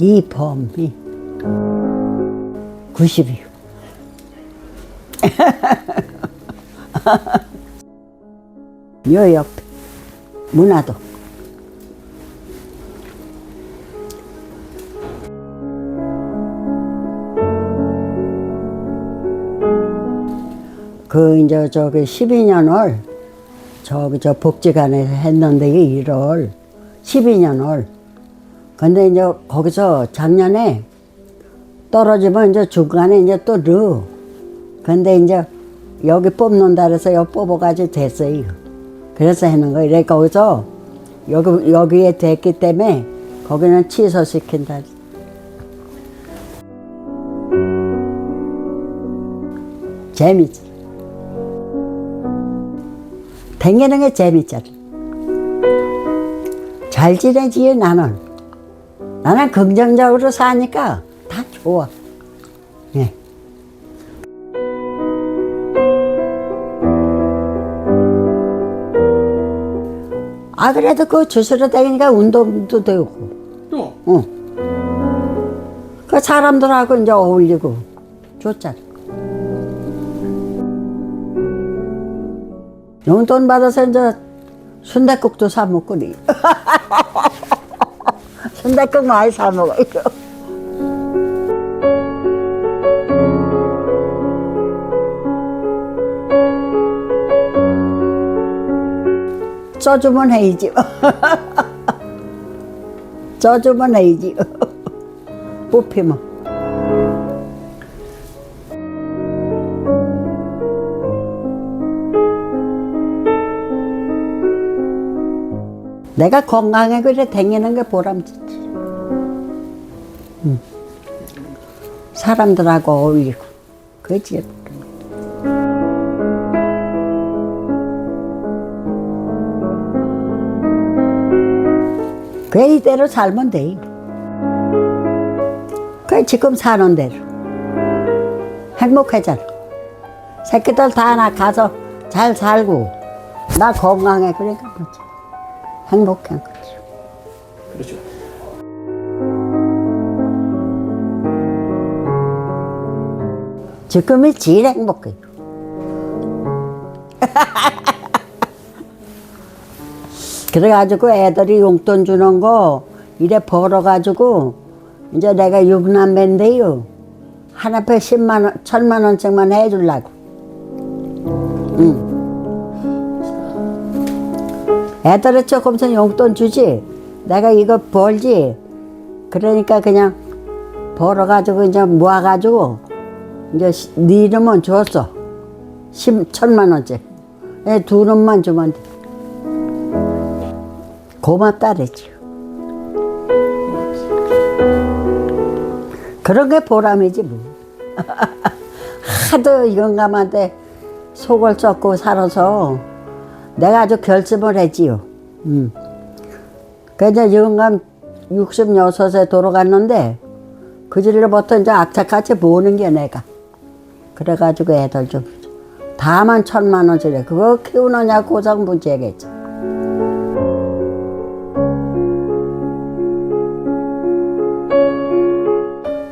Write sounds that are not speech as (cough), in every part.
이범희 90이요. 요 옆에 문화도. 그 이제 저기 12년을 저기 저 복지관에서 했는데 이 일을 12년을 근데 이제 거기서 작년에 떨어지면 이제 중간에 이제 또 르. 근데 이제 여기 뽑는다 그래서 여기 뽑아가지고 됐어요. 그래서 하는 거예요. 그러니까 거기서 여기, 여기에 됐기 때문에 거기는 취소시킨다. 재밌지. 댕기는 게 재밌잖아. 잘 지내지, 나는. 나는 긍정적으로 사니까 다 좋아. 예. 아, 그래도 그 주스러 다니니까 운동도 되고, 또 어. 그 사람들하고 이제 어울리고, 좋잖아. 용돈 받아서 이제 순댓국도 사 먹고 니. (laughs) 순댓국 많이 사 먹어요. 쪄주면 해야지. 쪄주면 해야지. 뽑히면. 내가 건강해 그래 댕기는 게 보람지지. 응. 사람들하고 어울리고 그지. 그 이대로 살면 돼. 그 지금 사는 대로 행복하잖아. 새끼들 다 나 가서 잘 살고 나 건강해 그러니까. 행복한 거지. 그렇죠. 지금이 제일 행복해요. (laughs) 그래가지고 애들이 용돈 주는 거 이래 벌어가지고 이제 내가 육남매인데요. 하나에 10만 원, 천만 원씩만 해주려고. 응. 애들은 조금씩 용돈 주지. 내가 이거 벌지. 그러니까 그냥 벌어가지고 이제 모아가지고 이제 시- 네 이름은 줬어. 십, 천만 원째. 애두 놈만 주면 돼. 고맙다 그랬지. 그런 게 보람이지 뭐. (laughs) 하도 영감한테 속을 썩고 살아서 내가 아주 결심을 했지요. 음. 그래서 영감 66에 돌아갔는데 그 질로부터 이제 악착같이 보는 게 내가. 그래가지고 애들 좀 다만 천만 원짜리 그거 키우느냐 고장 문제겠지.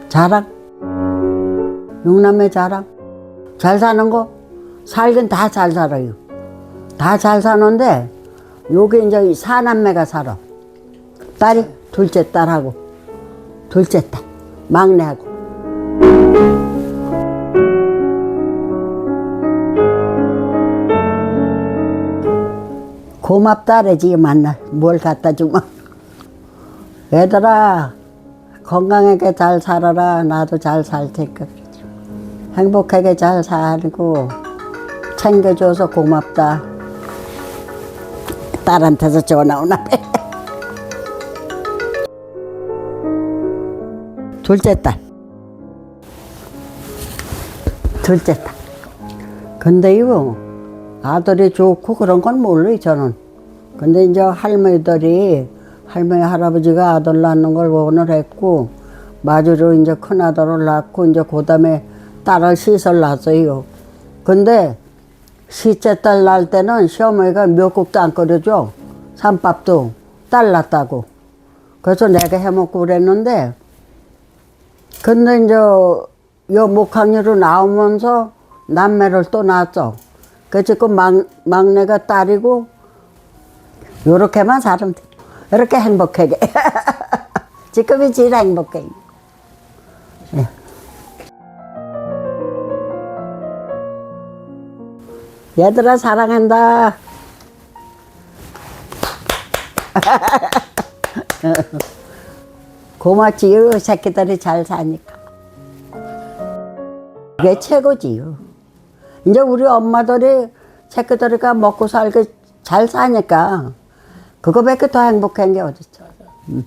자랑. 육남매 자랑. 잘 사는 거 살긴 다 잘 살아요. 다 잘 사는데 요게 이제 이 사남매가 살아. 딸이 둘째 딸하고 둘째 딸 막내하고. 고맙다 그러지 만나 뭘 갖다 주면 얘들아 건강하게 잘 살아라 나도 잘 살 테니까. 행복하게 잘 살고 챙겨줘서 고맙다 딸한테서 전화 오나 봐. (laughs) 둘째 딸. 둘째 딸. 근데요 아들이 좋고 그런 건 몰라요 저는. 근데 이제 할머니들이 할머니 할아버지가 아들 낳는 걸 원을 했고 마주로 이제 큰 아들을 낳고 이제 그다음에 딸을 시설 낳았어요. 근데 시째 딸 낳을 때는 시어머니가 미역국도 안 끓여줘 산밥도 딸 낳았다고 그래서 내가 해먹고 그랬는데 근데 이제 요 목항리로 나오면서 남매를 또 낳았어. 그 지금 막, 막내가 딸이고 요렇게만 돼. 이렇게 행복하게. (laughs) 지금이 제일 행복해. 예. 얘들아 사랑한다. (laughs) 고맙지요. 새끼들이 잘 사니까. 그게 최고지요. 이제 우리 엄마들이 새끼들이가 먹고 살게 잘 사니까 그거밖에 더 행복한 게 어딨어. 음.